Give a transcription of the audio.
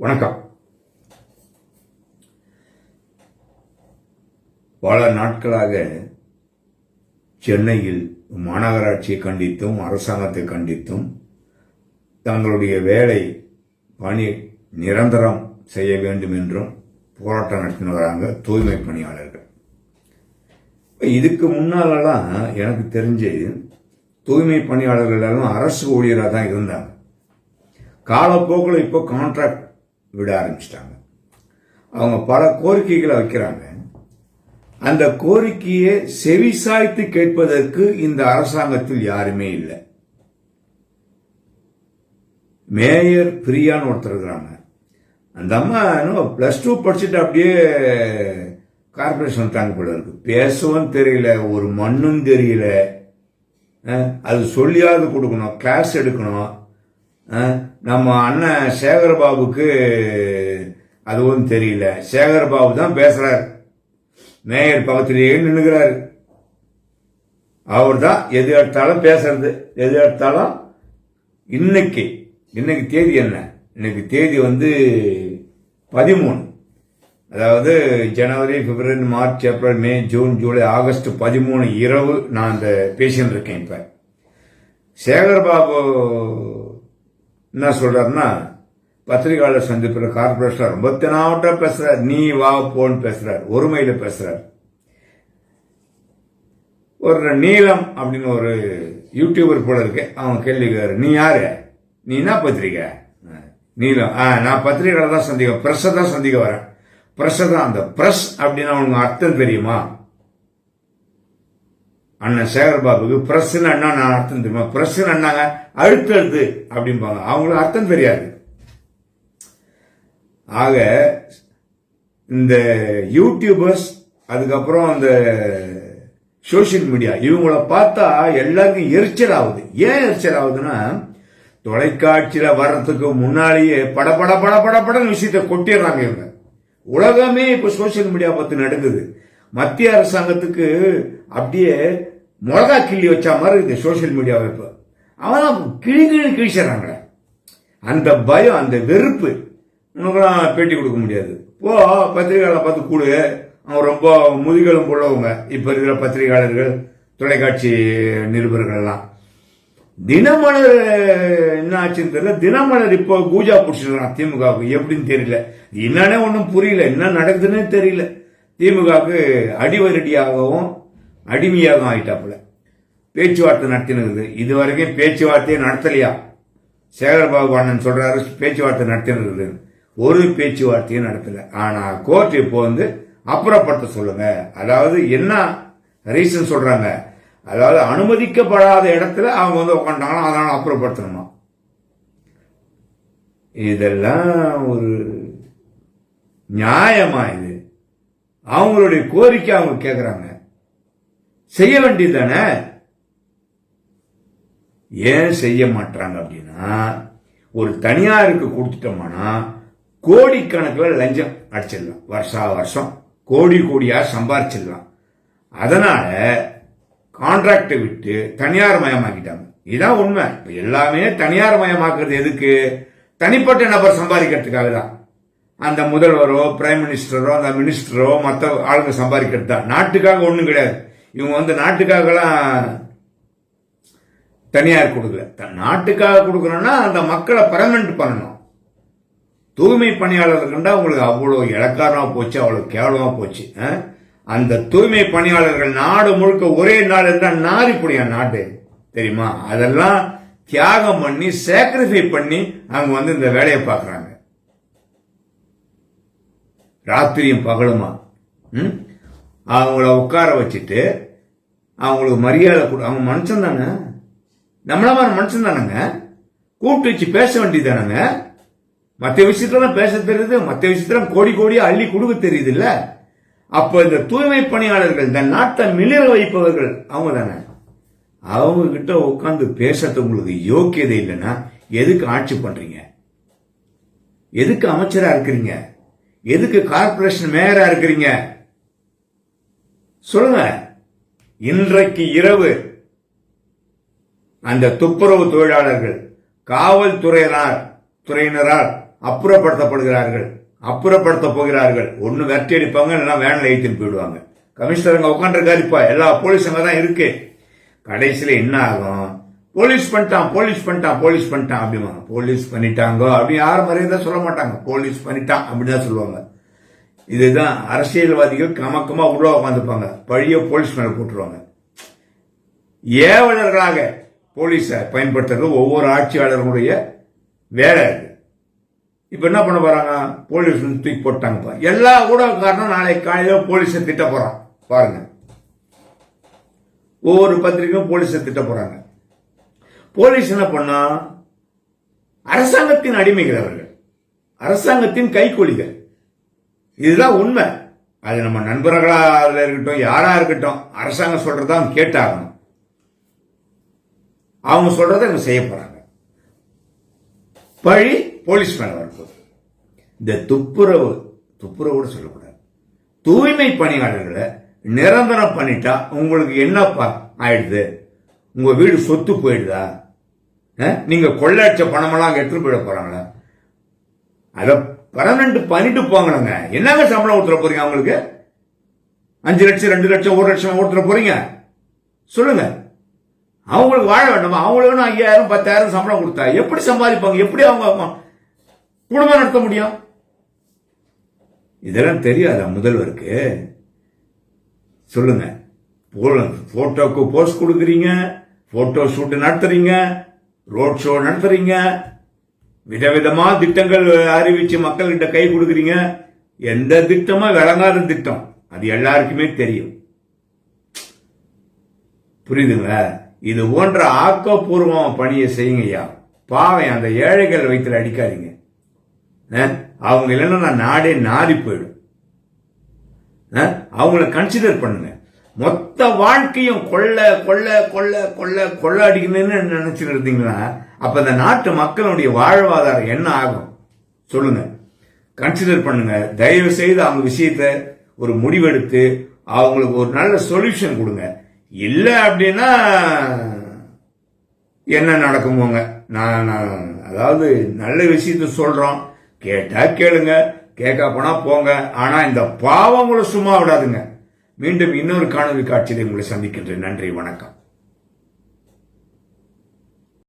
வணக்கம். பல நாட்களாக சென்னையில் மாநகராட்சியை கண்டித்தும் அரசாங்கத்தை கண்டித்தும் தங்களுடைய வேலை பணி நிரந்தரம் செய்ய வேண்டும் என்றும் போராட்டம் நடத்தின வராங்க தூய்மை பணியாளர்கள். இதுக்கு முன்னாலெல்லாம் எனக்கு தெரிஞ்சு தூய்மை பணியாளர்கள் எல்லாம் அரசு ஊழியராக தான் இருந்தாங்க. காலப்போக்கில் இப்போ கான்ட்ராக்ட் விட ஆரம்பிச்சிட்டாங்க. அவங்க பல கோரிக்கைகளை வைக்கிறாங்க. அந்த கோரிக்கையை செவிசாய்த்து கேட்பதற்கு இந்த அரசாங்கத்தில் யாருமே இல்லை. மேயர் பிரியான்னு ஒருத்தர் இருக்கிறாங்க. அந்த அம்மா இன்னும் பிளஸ் டூ படிச்சுட்டு அப்படியே கார்பரேஷன் தாங்க போல இருக்கு. பேசவும் தெரியல ஒரு மண்ணும் தெரியல. அது சொல்லியாவது கொடுக்கணும் கிளாஸ் எடுக்கணும். நம்ம அண்ணன் சேகர்பாபுக்கு அதுவும் தெரியல. சேகர்பாபு தான் பேசுறார். மேயர் பக்கத்திலேயே நின்னுக்கிறாரு. அவர் தான் எது எடுத்தாலும் பேசுறது. எது எடுத்தாலும் இன்னைக்கு இன்னைக்கு தேதி என்ன? இன்னைக்கு தேதி வந்து பதிமூணு. அதாவது ஜனவரி பிப்ரவரி March April May June July August பதிமூணு இரவு நான் அந்த பேசின்னு இருக்கேன் இப்போ. சேகர்பாபு என்ன சொல்றாருன்னா பத்திரிகையாளர் சந்திப்பில் கார்பரேஷன் ரொம்ப தெனாவட்டா பேசுறார். நீ வா போன்னு பேசுறார். ஒருமையில பேசுறார். ஒரு நீலம் அப்படின்னு ஒரு யூடியூபர் போல இருக்கு. அவன் கேள்விக்காரு நீ யாரு? நீ என்ன பத்திரிக்கை நீலம் ஆ நான் பத்திரிகையாளர் தான் சந்திக்க பிரஸ் தான் சந்திக்க வரேன். பிரஸ் தான் அந்த பிரஸ் அப்படின்னு அவனுக்கு அர்த்தம் தெரியுமா? அண்ணன் சேகர்பாபுக்கு பிரசன் அண்ணா நான் அர்த்தம் தெரியுமா? பிரசன் அண்ணாங்க அழுத்தழுத்து அப்படிம்பாங்க. அவங்களுக்கு அர்த்தம் தெரியாது. ஆக இந்த யூடியூபர்ஸ் அதுக்கப்புறம் அந்த சோஷியல் மீடியா இவங்கள பார்த்தா எல்லாருக்கும் எரிச்சல் ஆகுது. ஏன் எரிச்சல் ஆகுதுன்னா தொலைக்காட்சியில வர்றதுக்கு முன்னாலேயே பட பட பட பட படன்னு விஷயத்தை கொட்டிடுறாங்க இவங்க. உலகமே இப்ப சோஷியல் மீடியா பத்தி நடக்குது. மத்திய அரசாங்கத்துக்கு அப்படியே மிளகா கிள்ளி வச்ச மாதிரி இந்த சோஷியல் மீடியாவை இப்போ அவன் கிழி கிழி கிழிச்சிடறாங்களே அந்த பயம் அந்த வெறுப்பு உனக்குலாம் பேட்டி கொடுக்க முடியாது. போ பத்திரிகையாளர் பார்த்து கூடு. அவன் ரொம்ப முதுகெலும் உள்ளவங்க. இப்போ இருக்கிற பத்திரிகையாளர்கள் தொலைக்காட்சி நிருபர்கள் எல்லாம். தினமலர் என்ன ஆச்சுன்னு தெரியல. தினமலர் இப்போ பூஜா பிடிச்சிருக்கான் திமுகவுக்கு. எப்படின்னு தெரியல. என்னன்னே ஒன்றும் புரியல. என்ன நடக்குதுன்னே தெரியல. திமுகவுக்கு அடிவரடியாகவும் அடிமையாகவும் ஆயிட்டாப்புல பேச்சுவார்த்தை நடத்தினது. இது வரைக்கும் பேச்சுவார்த்தையே நடத்தலையா? சேகர்பாபு அண்ணன் சொல்றாரு பேச்சுவார்த்தை நடத்தினது. ஒரு பேச்சுவார்த்தையும் நடத்தல. ஆனா கோர்ட் இப்போ வந்து அப்புறப்படுத்த சொல்லுங்க. அதாவது என்ன ரீசன் சொல்றாங்க? அதாவது அனுமதிக்கப்படாத இடத்துல அவங்க வந்து உட்காந்துட்டாங்களோ அதனால அப்புறப்படுத்தணுமா? இதெல்லாம் ஒரு நியாயமா இது? அவங்களுடைய கோரிக்கை அவங்க கேட்கறாங்க செய்ய வேண்டியது தானே? ஏன் செய்ய மாட்டாங்க அப்படின்னா ஒரு தனியாருக்கு கொடுத்துட்டோம்னா கோடிக்கணக்கில் லஞ்சம் அடிச்சிடலாம். வருஷா வருஷம் கோடி கோடியாக சம்பாரிச்சிடலாம். அதனால கான்ட்ராக்டை விட்டு தனியார் மயமாக்கிட்டாங்க. இதான் உண்மை. இப்போ எல்லாமே தனியார் மயமாக்குறது எதுக்கு? தனிப்பட்ட நபர் சம்பாதிக்கிறதுக்காக தான். அந்த முதல்வரோ பிரைம் மினிஸ்டரோ அந்த மினிஸ்டரோ மற்ற ஆளுங்க சம்பாதிக்கிறது தான். நாட்டுக்காக ஒன்றும் கிடையாது. இவங்க வந்து நாட்டுக்காகலாம் தனியார் கொடுக்கல. த- நாட்டுக்காக கொடுக்கணும்னா அந்த மக்களை பரமெண்ட் பண்ணணும். தூய்மை பணியாளர்கள் கண்டா உங்களுக்கு அவ்வளோ இலக்காரமா போச்சு அவ்வளோ கேவலமாக போச்சு ஆ? அந்த தூய்மை பணியாளர்கள் நாடு முழுக்க ஒரே நாள் இருந்தால் நாரி புடியா நாடு தெரியுமா? அதெல்லாம் தியாகம் பண்ணி சாக்ரிஃபை பண்ணி அவங்க வந்து இந்த வேலையை பார்க்குறாங்க. ராத்திரியும் பகலுமா? ம்? அவங்கள உட்கார வச்சுட்டு அவங்களுக்கு மரியாதை கொடு அவங்க மனுஷன் தானே? நம்மள மாதிரி மனுஷன் தானேங்க? கூப்பிட்டு வச்சு பேச வேண்டியது தானேங்க? மற்ற விஷயத்துலாம் பேச தெரியுது மற்ற விஷயத்துல கோடி கோடியா அள்ளி கொடுக்க தெரியுது இல்ல அப்ப இந்த தூய்மை பணியாளர்கள் இந்த நாட்டை மிளிர வைப்பவர்கள் அவங்க தானே? அவங்க கிட்ட உட்காந்து பேசுறது உங்களுக்கு யோக்கியதை இல்லைன்னா எதுக்கு ஆட்சி பண்றீங்க? எதுக்கு அமைச்சரா இருக்கிறீங்க? எதுக்கு கார்பரேஷன் மேயரா இருக்கிறீங்க? சொல்லுங்க. இன்றைக்கு இரவு அந்த துப்புரவு தொழிலாளர்கள் காவல்துறையினர் துறையினரால் அப்புறப்படுத்தப்படுகிறார்கள் அப்புறப்படுத்த போகிறார்கள். ஒன்னு விரட்டி அடிப்பாங்க இல்லைன்னா வேனில் ஏற்றின்னு போயிடுவாங்க. கமிஷனர் அங்க உட்காந்துருக்காரு இப்ப எல்லா போலீஸ் தான் இருக்கு. கடைசியில என்ன ஆகும்? போலீஸ் பண்ணிட்டான் போலீஸ் பண்ணிட்டான் போலீஸ் பண்ணிட்டான் அப்படிவாங்க போலீஸ் பண்ணிட்டாங்க அப்படி மாதிரி இருந்தால் சொல்ல மாட்டாங்க. போலீஸ் பண்ணிட்டான் அப்படின்னு தான் சொல்லுவாங்க. இதுதான் அரசியல்வாதிகள் கமக்கமா உள்ள உட்காந்துப்பாங்க பழிய போலீஸ் மேல போட்டுருவாங்க. ஏவலர்களாக போலீஸை பயன்படுத்துறது ஒவ்வொரு ஆட்சியாளர்களுடைய வேலை அது இப்ப என்ன பண்ண போறாங்க போலீஸ் தூக்கி போட்டாங்க எல்லா ஊடகக்காரனும் நாளை காலையில போலீஸை திட்ட போறான். பாருங்க. ஒவ்வொரு பத்திரிகையும் போலீஸை திட்ட போறாங்க. போலீஸ் என்ன பண்ணா அரசாங்கத்தின் அடிமைகள் அவர்கள். அரசாங்கத்தின் கைக்கூலிகள் இதுதான் உண்மை. அது நம்ம நண்பர்களாக இருக்கட்டும் யாரா இருக்கட்டும் அரசாங்கம் சொல்றதா அவங்க கேட்டாகணும். அவங்க சொல்கிறத இவங்க செய்ய போறாங்க. பழி போலீஸ் மேல வரப்போகுது. இந்த துப்புரவு துப்புரவோடு சொல்லக்கூடாது. தூய்மை பணியாளர்களை நிரந்தரம் பண்ணிட்டா உங்களுக்கு என்னப்பா ஆயிடுது? உங்க வீடு சொத்து போயிடுதா? அஹ்? நீங்க கொள்ளடிச்ச பணமெல்லாம் அங்க எடுத்துட்டு போயிட போறாங்களா? அதை பர்மனண்ட் பண்ணிட்டு போங்களேங்க என்னங்க சம்பளம் ஊத்துற போறீங்க அவங்களுக்கு? அஞ்சு லட்சம் ரெண்டு லட்சம் ஒரு லட்சம் ஊத்துற போறீங்க? சொல்லுங்க. அவங்களுக்கு வாழ வேண்டாமா? அவங்களுக்கு ஐயாயிரம் பத்தாயிரம் சம்பளம் கொடுத்தா எப்படி சம்பாதிப்பாங்க? எப்படி அவங்க குடும்பம் நடத்த முடியும்? இதெல்லாம் தெரியாதா முதல்வருக்கு? சொல்லுங்க. போட்டோக்கு போஸ்ட் கொடுக்குறீங்க போட்டோ ஷூட் நடத்துறீங்க ரோட் ஷோ நடத்துறீங்க விதவிதமா திட்டங்கள் அறிவிச்சு மக்கள்கிட்ட கை கொடுக்குறீங்க. எந்த திட்டமா விளங்காத திட்டம். அது எல்லாருக்குமே தெரியும். புரியுதுங்களா? இது போன்ற ஆக்கப்பூர்வம் பணியை செய்யுங்கய்யா. பாவை பாவம் அந்த ஏழைகள் வயிற்றுல அடிக்காதீங்க. அவங்க இல்லைன்னா நான் நாடே நாடி போயிடும். அவங்கள கன்சிடர் பண்ணுங்க. மொத்த வாழ்க்கையும் கொள்ள கொள்ள கொள்ள கொள்ள கொள்ள அடிக்கணும்னு நினைச்சுட்டு இருந்தீங்கன்னா அப்ப இந்த நாட்டு மக்களுடைய வாழ்வாதாரம் என்ன ஆகும்? சொல்லுங்க. கன்சிடர் பண்ணுங்க. தயவு செய்து அவங்க விஷயத்த ஒரு முடிவெடுத்து அவங்களுக்கு ஒரு நல்ல சொல்யூஷன் கொடுங்க. இல்ல அப்படின்னா என்ன நடக்குமோங்க? நான் நான் அதாவது நல்ல விஷயத்த சொல்றோம். கேட்டா கேளுங்க. கேட்க போனா போங்க. ஆனா இந்த பாவங்களை சும்மா விடாதுங்க. மீண்டும் இன்னொரு காணொலி காட்சியில் உங்களை சந்திக்கின்றேன். நன்றி வணக்கம்.